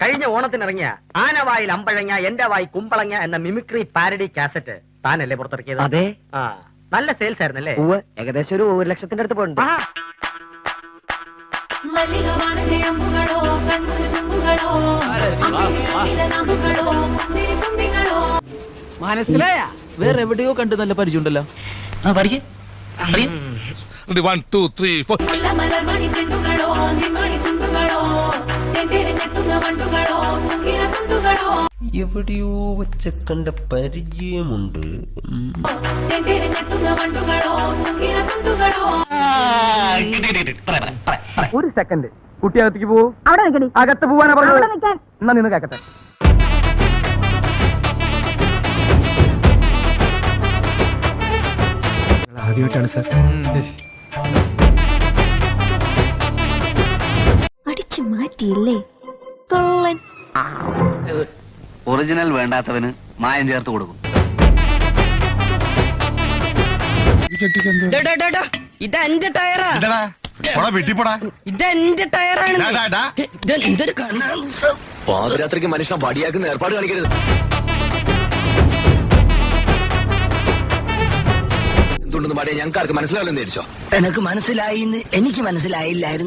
കഴിഞ്ഞ ഓണത്തിനിറങ്ങിയ ആനവായിൽ അമ്പഴങ്ങ എന്റെ വായി കുമ്പളങ്ങ എന്ന മിമിക്രി പാരഡി കാസറ്റ് താനല്ലേ പുറത്തിറക്കിയത്? അതെ. ആ നല്ല സെയിൽസ് ആയിരുന്നല്ലേ? ഏകദേശം ഒരു ഒരു ലക്ഷത്തിന്റെ അടുത്ത് പോയിട്ടുണ്ട്. മനസ്സിലായ? വേറെ എവിടെയോ കണ്ട് നല്ല പരിചയമുണ്ടല്ലോ. വൺ ടു ത്രീ ഫോർ എവിടെയോ വെച്ച കണ്ട പരിചയമുണ്ട് ഒരു സെക്കൻഡ് കുട്ടിയകത്തേക്ക് പോവൂ അവിടെ നിൽക്കടി. അകത്ത് പോവാനാ പറഞ്ഞു പറഞ്ഞത് എന്നാ നിന്ന് കേക്കട്ടെ. ആദ്യമായിട്ടാണ് സാർ. അടിച്ചു മാറ്റിയില്ലേ? കൊള്ളൻ. ഒറിജിനൽ വേണ്ടാത്തവന് മായം ചേർത്ത് കൊടുക്കും. ഇതെന്റെ ടയറാ. ഇതെന്റെ ടയറാണ്. കണ്ണാണ് പാതിരാത്രിക്ക് മനുഷ്യനെ വടിയാക്കുന്ന ഏർപ്പാട് കാണിക്കരുത്. എന്തുകൊണ്ടെന്ന് പാടിയ ഞങ്ങൾക്ക് ആർക്ക് മനസ്സിലാവില്ലെന്ന് ധരിച്ചോ എനക്ക് മനസ്സിലായി എനിക്ക് മനസ്സിലായില്ലായിരുന്നു.